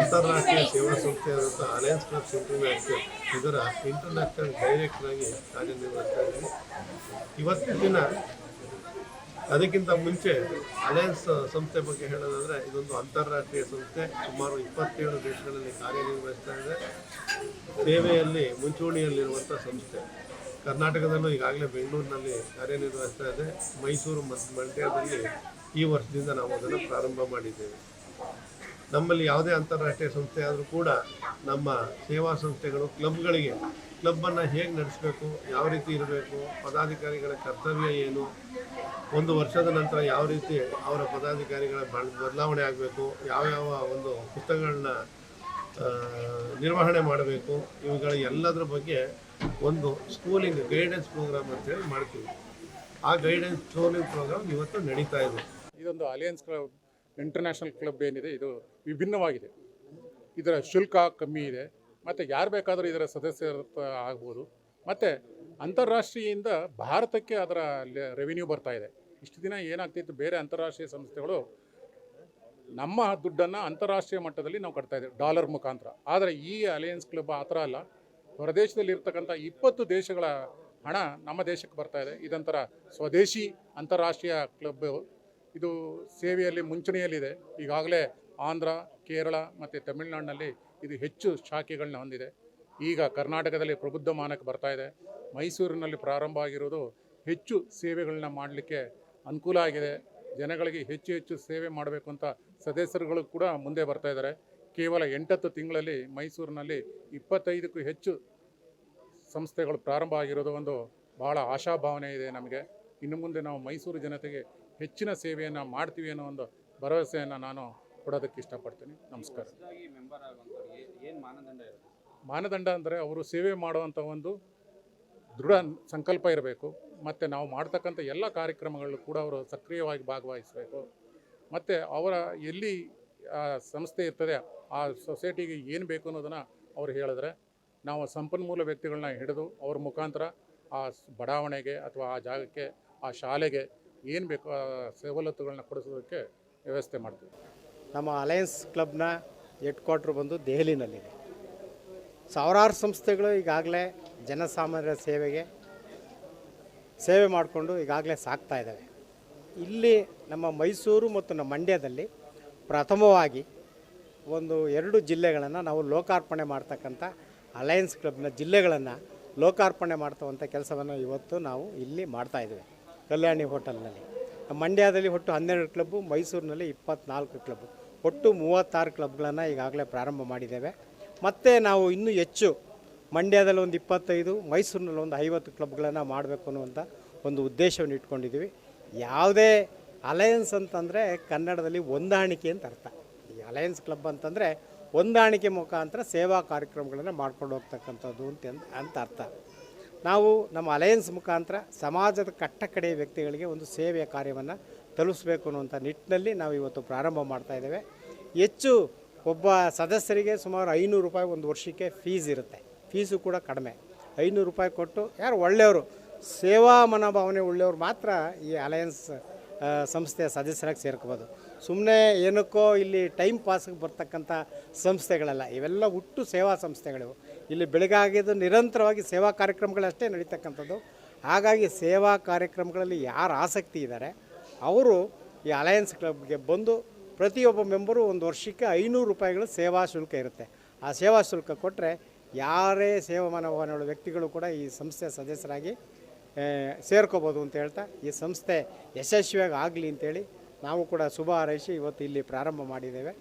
ಅಂತಾರಾಷ್ಟ್ರೀಯ ಸೇವಾ ಸಂಸ್ಥೆಯಾದಂಥ ಅಲಯನ್ಸ್ ಕ್ಲಬ್ಸ್ ಇಂಟರ್ನ್ಯಾಷನಲ್ ಇದರ ಇಂಟರ್ನ್ಯಾಷನಲ್ ಡೈರೆಕ್ಟರ್ ಆಗಿ ಕಾರ್ಯನಿರ್ವಹಿಸ್ತಾ ಇವತ್ತಿನ ದಿನ ಅದಕ್ಕಿಂತ ಮುಂಚೆ ಅಲಯನ್ಸ್ ಸಂಸ್ಥೆ ಬಗ್ಗೆ ಹೇಳೋದಾದರೆ ಇದೊಂದು ಅಂತಾರಾಷ್ಟ್ರೀಯ ಸಂಸ್ಥೆ, ಸುಮಾರು ಇಪ್ಪತ್ತೇಳು ದೇಶಗಳಲ್ಲಿ ಕಾರ್ಯನಿರ್ವಹಿಸ್ತಾ ಇದೆ. ಸೇವೆಯಲ್ಲಿ ಮುಂಚೂಣಿಯಲ್ಲಿರುವಂಥ ಸಂಸ್ಥೆ. ಕರ್ನಾಟಕದಲ್ಲೂ ಈಗಾಗಲೇ ಬೆಂಗಳೂರಿನಲ್ಲಿ ಕಾರ್ಯನಿರ್ವಹಿಸ್ತಾ ಇದೆ. ಮೈಸೂರು ಮತ್ತು ಮಂಡ್ಯದಲ್ಲಿ ಈ ವರ್ಷದಿಂದ ನಾವು ಅದನ್ನು ಪ್ರಾರಂಭ ಮಾಡಿದ್ದೇವೆ. ನಮ್ಮಲ್ಲಿ ಯಾವುದೇ ಅಂತಾರಾಷ್ಟ್ರೀಯ ಸಂಸ್ಥೆ ಆದರೂ ಕೂಡ ನಮ್ಮ ಸೇವಾ ಸಂಸ್ಥೆಗಳು, ಕ್ಲಬ್ಗಳಿಗೆ, ಕ್ಲಬ್ಬನ್ನು ಹೇಗೆ ನಡೆಸಬೇಕು, ಯಾವ ರೀತಿ ಇರಬೇಕು, ಪದಾಧಿಕಾರಿಗಳ ಕರ್ತವ್ಯ ಏನು, ಒಂದು ವರ್ಷದ ನಂತರ ಯಾವ ರೀತಿ ಅವರ ಪದಾಧಿಕಾರಿಗಳ ಬದಲಾವಣೆ ಆಗಬೇಕು, ಯಾವ್ಯಾವ ಒಂದು ಪುಸ್ತಕಗಳನ್ನ ನಿರ್ವಹಣೆ ಮಾಡಬೇಕು, ಇವುಗಳ ಎಲ್ಲದರ ಬಗ್ಗೆ ಒಂದು ಸ್ಕೂಲಿಂಗ್ ಗೈಡೆನ್ಸ್ ಪ್ರೋಗ್ರಾಮ್ ಅಂತೇಳಿ ಮಾಡ್ತೀವಿ. ಆ ಗೈಡೆನ್ಸ್ ಸ್ಕೂಲಿಂಗ್ ಪ್ರೋಗ್ರಾಮ್ ಇವತ್ತು ನಡೀತಾ ಇದೆ. ಇದೊಂದು ಅಲಿಯನ್ಸ್ ಕ್ಲಬ್ ಇಂಟರ್ನ್ಯಾಷನಲ್ ಕ್ಲಬ್ ಏನಿದೆ, ಇದು ವಿಭಿನ್ನವಾಗಿದೆ. ಇದರ ಶುಲ್ಕ ಕಮ್ಮಿ ಇದೆ. ಮತ್ತು ಯಾರು ಬೇಕಾದರೂ ಇದರ ಸದಸ್ಯರ ಆಗ್ಬೋದು. ಮತ್ತು ಅಂತಾರಾಷ್ಟ್ರೀಯಿಂದ ಭಾರತಕ್ಕೆ ಅದರ ರೆವಿನ್ಯೂ ಬರ್ತಾ ಇದೆ. ಇಷ್ಟು ದಿನ ಏನಾಗ್ತಿತ್ತು, ಬೇರೆ ಅಂತಾರಾಷ್ಟ್ರೀಯ ಸಂಸ್ಥೆಗಳು ನಮ್ಮ ದುಡ್ಡನ್ನು ಅಂತಾರಾಷ್ಟ್ರೀಯ ಮಟ್ಟದಲ್ಲಿ ನಾವು ಕಟ್ತಾ ಇದ್ದೇವೆ, ಡಾಲರ್ ಮುಖಾಂತರ. ಆದರೆ ಈ ಅಲಯನ್ಸ್ ಕ್ಲಬ್ ಆ ಥರ ಅಲ್ಲ. ಹೊರದೇಶದಲ್ಲಿ ಇರ್ತಕ್ಕಂಥ ಇಪ್ಪತ್ತು ದೇಶಗಳ ಹಣ ನಮ್ಮ ದೇಶಕ್ಕೆ ಬರ್ತಾ ಇದೆ. ಇದೊಂಥರ ಸ್ವದೇಶಿ ಅಂತಾರಾಷ್ಟ್ರೀಯ ಕ್ಲಬ್ ಇದು ಸೇವೆಯಲ್ಲಿ ಮುಂಚೂಣಿಯಲ್ಲಿದೆ. ಈಗಾಗಲೇ ಆಂಧ್ರ, ಕೇರಳ ಮತ್ತು ತಮಿಳುನಾಡಿನಲ್ಲಿ ಇದು ಹೆಚ್ಚು ಶಾಖೆಗಳನ್ನ ಹೊಂದಿದೆ. ಈಗ ಕರ್ನಾಟಕದಲ್ಲಿ ಪ್ರಬುದ್ಧಮಾನಕ್ಕೆ ಬರ್ತಾ ಇದೆ. ಮೈಸೂರಿನಲ್ಲಿ ಪ್ರಾರಂಭ ಆಗಿರೋದು ಹೆಚ್ಚು ಸೇವೆಗಳನ್ನ ಮಾಡಲಿಕ್ಕೆ ಅನುಕೂಲ ಆಗಿದೆ. ಜನಗಳಿಗೆ ಹೆಚ್ಚು ಹೆಚ್ಚು ಸೇವೆ ಮಾಡಬೇಕು ಅಂತ ಸದಸ್ಯರುಗಳು ಕೂಡ ಮುಂದೆ ಬರ್ತಾ ಇದ್ದಾರೆ. ಕೇವಲ ಎಂಟತ್ತು ತಿಂಗಳಲ್ಲಿ ಮೈಸೂರಿನಲ್ಲಿ ಇಪ್ಪತ್ತೈದಕ್ಕೂ ಹೆಚ್ಚು ಸಂಸ್ಥೆಗಳು ಪ್ರಾರಂಭ ಆಗಿರೋದು ಒಂದು ಬಹಳ ಆಶಾಭಾವನೆ ಇದೆ ನಮಗೆ. ಇನ್ನು ಮುಂದೆ ನಾವು ಮೈಸೂರು ಜನತೆಗೆ ಹೆಚ್ಚಿನ ಸೇವೆಯನ್ನು ಮಾಡ್ತೀವಿ ಅನ್ನೋ ಒಂದು ಭರವಸೆಯನ್ನು ನಾನು ಕೊಡೋದಕ್ಕೆ ಇಷ್ಟಪಡ್ತೀನಿ. ನಮಸ್ಕಾರ. ಮಾನದಂಡ ಅಂದರೆ ಅವರು ಸೇವೆ ಮಾಡುವಂಥ ಒಂದು ದೃಢ ಸಂಕಲ್ಪ ಇರಬೇಕು. ಮತ್ತು ನಾವು ಮಾಡ್ತಕ್ಕಂಥ ಎಲ್ಲ ಕಾರ್ಯಕ್ರಮಗಳು ಕೂಡ ಅವರು ಸಕ್ರಿಯವಾಗಿ ಭಾಗವಹಿಸಬೇಕು. ಮತ್ತು ಅವರ ಎಲ್ಲಿ ಸಂಸ್ಥೆ ಇರ್ತದೆ ಆ ಸೊಸೈಟಿಗೆ ಏನು ಬೇಕು ಅನ್ನೋದನ್ನು ಅವ್ರು ಹೇಳಿದ್ರೆ ನಾವು ಸಂಪನ್ಮೂಲ ವ್ಯಕ್ತಿಗಳನ್ನ ಹಿಡಿದು ಅವ್ರ ಮುಖಾಂತರ ಆ ಬಡಾವಣೆಗೆ ಅಥವಾ ಆ ಜಾಗಕ್ಕೆ ಆ ಶಾಲೆಗೆ ಏನು ಬೇಕೋ ಆ ಸವಲತ್ತುಗಳನ್ನ ಕೊಡಿಸೋದಕ್ಕೆ ವ್ಯವಸ್ಥೆ ಮಾಡ್ತೀವಿ. ನಮ್ಮ ಅಲಯನ್ಸ್ ಕ್ಲಬ್ನ ಹೆಡ್ ಕ್ವಾರ್ಟ್ರ್ ಬಂದು ದೆಹಲಿನಲ್ಲಿದೆ. ಸಾವಿರಾರು ಸಂಸ್ಥೆಗಳು ಈಗಾಗಲೇ ಜನಸಾಮಾನ್ಯರ ಸೇವೆಗೆ ಸೇವೆ ಮಾಡಿಕೊಂಡು ಈಗಾಗಲೇ ಸಾಕ್ತಾ ಇದ್ದಾವೆ ಇಲ್ಲಿ ನಮ್ಮ ಮೈಸೂರು ಮತ್ತು ನಮ್ಮ ಮಂಡ್ಯದಲ್ಲಿ ಪ್ರಥಮವಾಗಿ ಒಂದು ಎರಡು ಜಿಲ್ಲೆಗಳನ್ನು ನಾವು ಲೋಕಾರ್ಪಣೆ ಮಾಡ್ತಕ್ಕಂಥ ಅಲಯನ್ಸ್ ಕ್ಲಬ್ನ ಜಿಲ್ಲೆಗಳನ್ನು ಲೋಕಾರ್ಪಣೆ ಮಾಡ್ತವಂಥ ಕೆಲಸವನ್ನು ಇವತ್ತು ನಾವು ಇಲ್ಲಿ ಮಾಡ್ತಾ ಇದ್ದೇವೆ ಕಲ್ಯಾಣಿ ಹೋಟೆಲ್ನಲ್ಲಿ. ಮಂಡ್ಯದಲ್ಲಿ ಒಟ್ಟು ಹನ್ನೆರಡು ಕ್ಲಬ್ಬು ಮೈಸೂರಿನಲ್ಲಿ ಇಪ್ಪತ್ತ್ನಾಲ್ಕು ಕ್ಲಬ್ಬು ಒಟ್ಟು ಮೂವತ್ತಾರು ಕ್ಲಬ್ಗಳನ್ನು ಈಗಾಗಲೇ ಪ್ರಾರಂಭ ಮಾಡಿದ್ದೇವೆ. ಮತ್ತು ನಾವು ಇನ್ನೂ ಹೆಚ್ಚು ಮಂಡ್ಯದಲ್ಲಿ ಒಂದು ಇಪ್ಪತ್ತೈದು, ಮೈಸೂರಿನಲ್ಲಿ ಒಂದು ಐವತ್ತು ಕ್ಲಬ್ಗಳನ್ನು ಮಾಡಬೇಕು ಅನ್ನುವಂಥ ಒಂದು ಉದ್ದೇಶವನ್ನು ಇಟ್ಕೊಂಡಿದ್ದೀವಿ. ಯಾವುದೇ ಅಲಯನ್ಸ್ ಅಂತಂದರೆ ಕನ್ನಡದಲ್ಲಿ ಹೊಂದಾಣಿಕೆ ಅಂತ ಅರ್ಥ. ಈ ಅಲಯನ್ಸ್ ಕ್ಲಬ್ ಅಂತಂದರೆ ಹೊಂದಾಣಿಕೆ ಮುಖಾಂತರ ಸೇವಾ ಕಾರ್ಯಕ್ರಮಗಳನ್ನು ಮಾಡ್ಕೊಂಡು ಹೋಗ್ತಕ್ಕಂಥದ್ದು ಅಂತ ಅಂತ ಅರ್ಥ. ನಾವು ನಮ್ಮ ಅಲಯನ್ಸ್ ಮುಖಾಂತರ ಸಮಾಜದ ಕಟ್ಟಕಡೆಯ ವ್ಯಕ್ತಿಗಳಿಗೆ ಒಂದು ಸೇವೆಯ ಕಾರ್ಯವನ್ನು ತಲುಪಿಸ್ಬೇಕು ಅನ್ನುವಂಥ ನಿಟ್ಟಿನಲ್ಲಿ ನಾವು ಇವತ್ತು ಪ್ರಾರಂಭ ಮಾಡ್ತಾ ಇದ್ದೇವೆ. ಹೆಚ್ಚು ಒಬ್ಬ ಸದಸ್ಯರಿಗೆ ಸುಮಾರು ಐನೂರು ರೂಪಾಯಿ ಒಂದು ವರ್ಷಕ್ಕೆ ಫೀಸ್ ಇರುತ್ತೆ. ಫೀಸು ಕೂಡ ಕಡಿಮೆ. ಐನೂರು ರೂಪಾಯಿ ಕೊಟ್ಟು ಯಾರು ಒಳ್ಳೆಯವರು, ಸೇವಾ ಮನೋಭಾವನೆ ಉಳ್ಳೆಯವರು ಮಾತ್ರ ಈ ಅಲಯನ್ಸ್ ಸಂಸ್ಥೆಯ ಸದಸ್ಯರಾಗಿ ಸೇರ್ಕೋಬೋದು. ಸುಮ್ಮನೆ ಏನಕ್ಕೋ ಇಲ್ಲಿ ಟೈಮ್ ಪಾಸ್ಗೆ ಬರ್ತಕ್ಕಂಥ ಸಂಸ್ಥೆಗಳಲ್ಲ, ಇವೆಲ್ಲ ಹುಟ್ಟು ಸೇವಾ ಸಂಸ್ಥೆಗಳು. ಇಲ್ಲಿ ಬೆಳಗಾಗಿದ್ದು ನಿರಂತರವಾಗಿ ಸೇವಾ ಕಾರ್ಯಕ್ರಮಗಳಷ್ಟೇ ನಡೀತಕ್ಕಂಥದ್ದು. ಹಾಗಾಗಿ ಸೇವಾ ಕಾರ್ಯಕ್ರಮಗಳಲ್ಲಿ ಯಾರು ಆಸಕ್ತಿ ಇದ್ದಾರೆ, ಅವರು ಈ ಅಲಯನ್ಸ್ ಕ್ಲಬ್ಗೆ ಬಂದು ಪ್ರತಿಯೊಬ್ಬ ಮೆಂಬರು ಒಂದು ವರ್ಷಕ್ಕೆ ಐನೂರು ರೂಪಾಯಿಗಳು ಸೇವಾ ಶುಲ್ಕ ಇರುತ್ತೆ. ಆ ಸೇವಾ ಶುಲ್ಕ ಕೊಟ್ಟರೆ ಯಾರೇ ಸೇವಾ ಮನೋಭಾವನೆಗಳ ವ್ಯಕ್ತಿಗಳು ಕೂಡ ಈ ಸಂಸ್ಥೆಯ ಸದಸ್ಯರಾಗಿ ಸೇರ್ಕೋಬೋದು ಅಂತ ಹೇಳ್ತಾ ಈ ಸಂಸ್ಥೆ ಯಶಸ್ವಿಯಾಗಿ ಆಗಲಿ ಅಂತೇಳಿ ನಾವು ಕೂಡ ಶುಭ ಹಾರೈಸಿ ಇವತ್ತು ಇಲ್ಲಿ ಪ್ರಾರಂಭ ಮಾಡಿದ್ದೇವೆ.